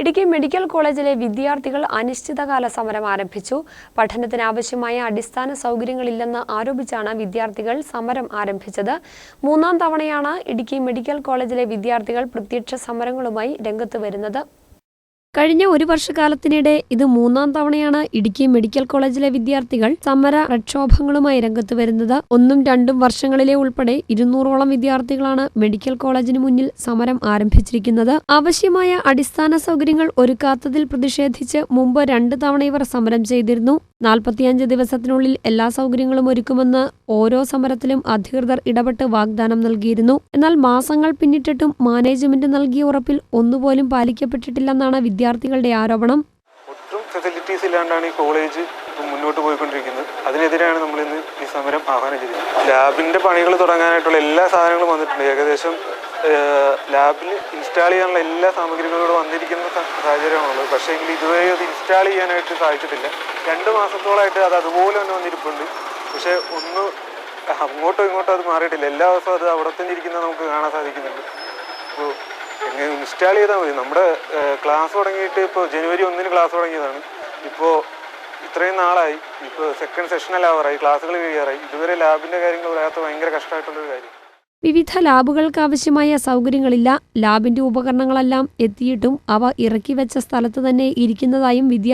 Idukki medical കോളേജിലെ വിദ്യാർത്ഥികൾ അനിശ്ചിതകാല സമരം ആരംഭിച്ചു. പഠനത്തിന് ആവശ്യമായ അടിസ്ഥാന സൗകര്യങ്ങളില്ലെന്ന് ആരോപിച്ചാണ് വിദ്യാർത്ഥികൾ സമരം ആരംഭിച്ചത്. മൂന്നാം തവണയാണ് ഇടുക്കി മെഡിക്കൽ കോളേജിലെ വിദ്യാർത്ഥികൾ പ്രത്യക്ഷ സമരങ്ങളുമായി രംഗത്ത് വരുന്നത്. കഴിഞ്ഞ ഒരു വർഷക്കാലത്തിനിടെ ഇത് മൂന്നാം തവണയാണ് ഇടുക്കി മെഡിക്കൽ കോളേജിലെ വിദ്യാർത്ഥികൾ സമര പ്രക്ഷോഭങ്ങളുമായി രംഗത്ത് വരുന്നത്. ഒന്നും രണ്ടും വർഷങ്ങളിലെ ഉൾപ്പെടെ ഇരുന്നൂറോളം വിദ്യാർത്ഥികളാണ് മെഡിക്കൽ കോളേജിന് മുന്നിൽ സമരം ആരംഭിച്ചിരിക്കുന്നത്. ആവശ്യമായ അടിസ്ഥാന സൗകര്യങ്ങൾ ഒരുക്കാത്തതിൽ പ്രതിഷേധിച്ച് മുമ്പ് രണ്ട് തവണ ഇവർ സമരം ചെയ്തിരുന്നു. നാൽപ്പത്തിയഞ്ച് ദിവസത്തിനുള്ളിൽ എല്ലാ സൗകര്യങ്ങളും ഒരുക്കുമെന്ന് ഓരോ സമരത്തിലും അധികൃതർ ഇടപെട്ട് വാഗ്ദാനം നൽകിയിരുന്നു. എന്നാൽ മാസങ്ങൾ പിന്നിട്ടിട്ടും മാനേജ്മെന്റ് നൽകിയ ഉറപ്പിൽ ഒന്നുപോലും പാലിക്കപ്പെട്ടിട്ടില്ലെന്നാണ് വിദ്യാർത്ഥികളുടെ ആരോപണം. ഒട്ടും ഫെസിലിറ്റീസ് ഇല്ലാണ്ടാണ് ഈ കോളേജ് ഇപ്പം മുന്നോട്ട് പോയിക്കൊണ്ടിരിക്കുന്നത്. അതിനെതിരെയാണ് നമ്മൾ ഇന്ന് ഈ സമരം ആഹ്വാനം ചെയ്തത് ലാബിന്റെ പണികൾ തുടങ്ങാനായിട്ടുള്ള എല്ലാ സാധനങ്ങളും വന്നിട്ടുണ്ട്. ഏകദേശം ലാബിൽ ഇൻസ്റ്റാൾ ചെയ്യാനുള്ള എല്ലാ സാമഗ്രികളോട് വന്നിരിക്കുന്ന സാഹചര്യമാണുള്ളത്. പക്ഷേ എങ്കിൽ ഇതുവരെ അത് ഇൻസ്റ്റാൾ ചെയ്യാനായിട്ട് സാധിച്ചിട്ടില്ല. രണ്ട് മാസത്തോളമായിട്ട് അത് അതുപോലെ തന്നെ വന്നിരിപ്പുണ്ട്. പക്ഷേ ഒന്ന് അങ്ങോട്ടോ ഇങ്ങോട്ടോ അത് മാറിയിട്ടില്ല. എല്ലാ ദിവസവും അത് അവിടെ തന്നെ ഇരിക്കുന്നത് നമുക്ക് കാണാൻ സാധിക്കുന്നുണ്ട്. അപ്പോൾ എങ്ങനെ ഇൻസ്റ്റാൾ ചെയ്താൽ മതി. നമ്മുടെ ക്ലാസ് തുടങ്ങിയിട്ട് ഇപ്പോൾ ജനുവരി ഒന്നിന് ക്ലാസ് തുടങ്ങിയതാണ്. ഇപ്പോൾ ഇത്രയും നാളായി. ഇപ്പോൾ സെക്കൻഡ് സെഷനിലാവാറായി ക്ലാസ്സുകൾ കഴിയാറായി. ഇതുവരെ ലാബിന്റെ കാര്യങ്ങൾ പറയാത്ത ഭയങ്കര കഷ്ടമായിട്ടുള്ളൊരു കാര്യം വിവിധ ലാബുകൾക്ക് ആവശ്യമായ സൗകര്യങ്ങളില്ല. ലാബിന്റെ ഉപകരണങ്ങളെല്ലാം എത്തിയിട്ടും അവ ഇറക്കി വെച്ച സ്ഥലത്ത് തന്നെ ഇരിക്കുന്നതായും വിദ്യാർത്ഥി